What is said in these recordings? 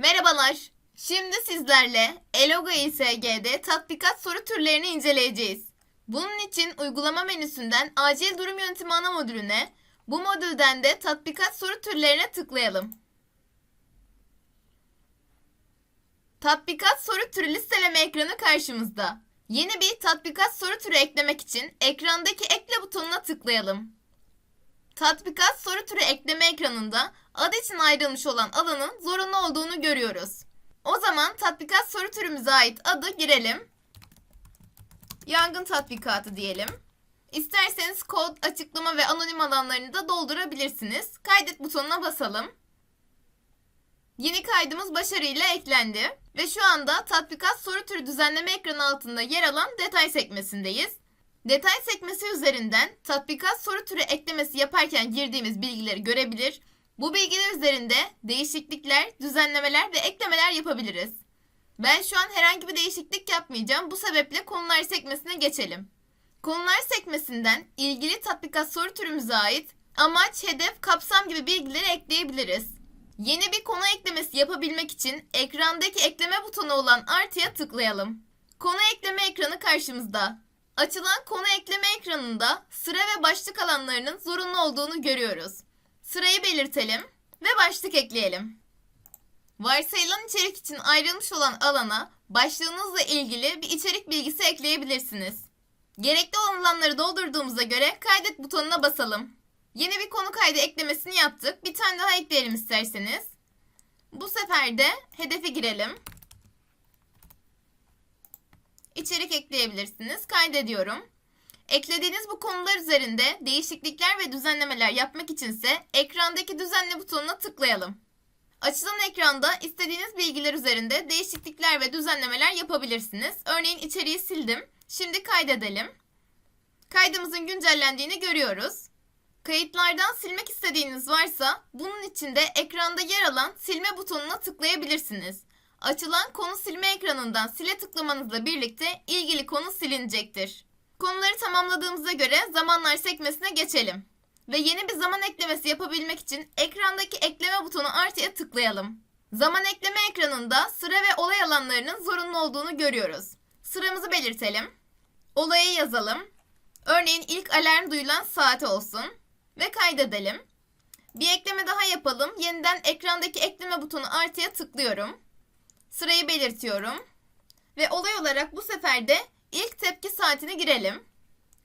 Merhabalar. Şimdi sizlerle Eloga İSG'de tatbikat soru türlerini inceleyeceğiz. Bunun için uygulama menüsünden acil durum yönetimi ana modülüne, bu modülden de tatbikat soru türlerine tıklayalım. Tatbikat soru türü listeleme ekranı karşımızda. Yeni bir tatbikat soru türü eklemek için ekrandaki ekle butonuna tıklayalım. Tatbikat soru türü ekleme ekranında ad için ayrılmış olan alanın zorunlu olduğunu görüyoruz. O zaman tatbikat soru türümüze ait adı girelim. Yangın tatbikatı diyelim. İsterseniz kod, açıklama ve anonim alanlarını da doldurabilirsiniz. Kaydet butonuna basalım. Yeni kaydımız başarıyla eklendi ve şu anda tatbikat soru türü düzenleme ekranı altında yer alan detay sekmesindeyiz. Detay sekmesi üzerinden tatbikat soru türü eklemesi yaparken girdiğimiz bilgileri görebilir. Bu bilgiler üzerinde değişiklikler, düzenlemeler ve eklemeler yapabiliriz. Ben şu an herhangi bir değişiklik yapmayacağım. Bu sebeple konular sekmesine geçelim. Konular sekmesinden ilgili tatbikat soru türümüze ait amaç, hedef, kapsam gibi bilgileri ekleyebiliriz. Yeni bir konu eklemesi yapabilmek için ekrandaki ekleme butonu olan artıya tıklayalım. Konu ekleme ekranı karşımızda. Açılan konu ekleme ekranında sıra ve başlık alanlarının zorunlu olduğunu görüyoruz. Sırayı belirtelim ve başlık ekleyelim. Varsayılan içerik için ayrılmış olan alana başlığınızla ilgili bir içerik bilgisi ekleyebilirsiniz. Gerekli olan alanları doldurduğumuza göre kaydet butonuna basalım. Yeni bir konu kaydı eklemesini yaptık. Bir tane daha ekleyelim isterseniz. Bu sefer de hedefe girelim. İçerik ekleyebilirsiniz. Kaydediyorum. Eklediğiniz bu konular üzerinde değişiklikler ve düzenlemeler yapmak içinse ekrandaki düzenle butonuna tıklayalım. Açılan ekranda istediğiniz bilgiler üzerinde değişiklikler ve düzenlemeler yapabilirsiniz. Örneğin içeriği sildim. Şimdi kaydedelim. Kaydımızın güncellendiğini görüyoruz. Kayıtlardan silmek istediğiniz varsa bunun için de ekranda yer alan silme butonuna tıklayabilirsiniz. Açılan konu silme ekranından sile tıklamanızla birlikte ilgili konu silinecektir. Konuları tamamladığımıza göre zamanlar sekmesine geçelim. Ve yeni bir zaman eklemesi yapabilmek için ekrandaki ekleme butonu artıya tıklayalım. Zaman ekleme ekranında sıra ve olay alanlarının zorunlu olduğunu görüyoruz. Sıramızı belirtelim. Olayı yazalım. Örneğin ilk alarm duyulan saate olsun. Ve kaydedelim. Bir ekleme daha yapalım. Yeniden ekrandaki ekleme butonu artıya tıklıyorum. Sırayı belirtiyorum. Ve olay olarak bu sefer de ilk tepki saatini girelim.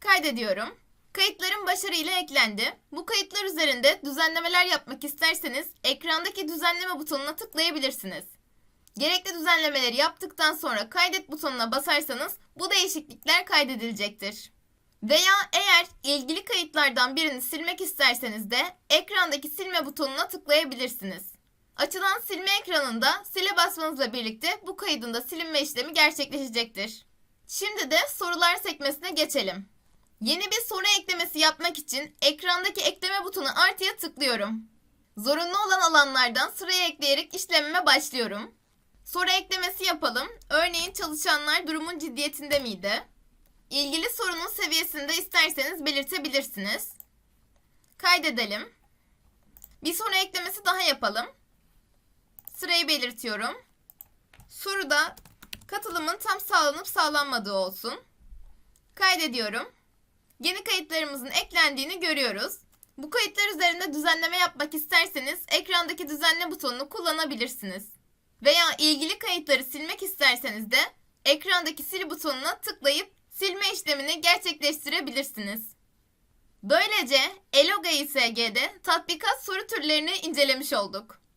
Kaydediyorum. Kayıtların başarıyla eklendi. Bu kayıtlar üzerinde düzenlemeler yapmak isterseniz ekrandaki düzenleme butonuna tıklayabilirsiniz. Gerekli düzenlemeleri yaptıktan sonra kaydet butonuna basarsanız bu değişiklikler kaydedilecektir. Veya eğer ilgili kayıtlardan birini silmek isterseniz de ekrandaki silme butonuna tıklayabilirsiniz. Açılan silme ekranında sile basmanızla birlikte bu kaydın da silinme işlemi gerçekleşecektir. Şimdi de sorular sekmesine geçelim. Yeni bir soru eklemesi yapmak için ekrandaki ekleme butonu artıya tıklıyorum. Zorunlu olan alanlardan sıraya ekleyerek işlemime başlıyorum. Soru eklemesi yapalım. Örneğin çalışanlar durumun ciddiyetinde miydi? İlgili sorunun seviyesini de isterseniz belirtebilirsiniz. Kaydedelim. Bir soru eklemesi daha yapalım. Sırayı belirtiyorum. Soruda katılımın tam sağlanıp sağlanmadığı olsun. Kaydediyorum. Yeni kayıtlarımızın eklendiğini görüyoruz. Bu kayıtlar üzerinde düzenleme yapmak isterseniz ekrandaki düzenle butonunu kullanabilirsiniz. Veya ilgili kayıtları silmek isterseniz de ekrandaki sil butonuna tıklayıp silme işlemini gerçekleştirebilirsiniz. Böylece Eloga İSG'de tatbikat soru türlerini incelemiş olduk.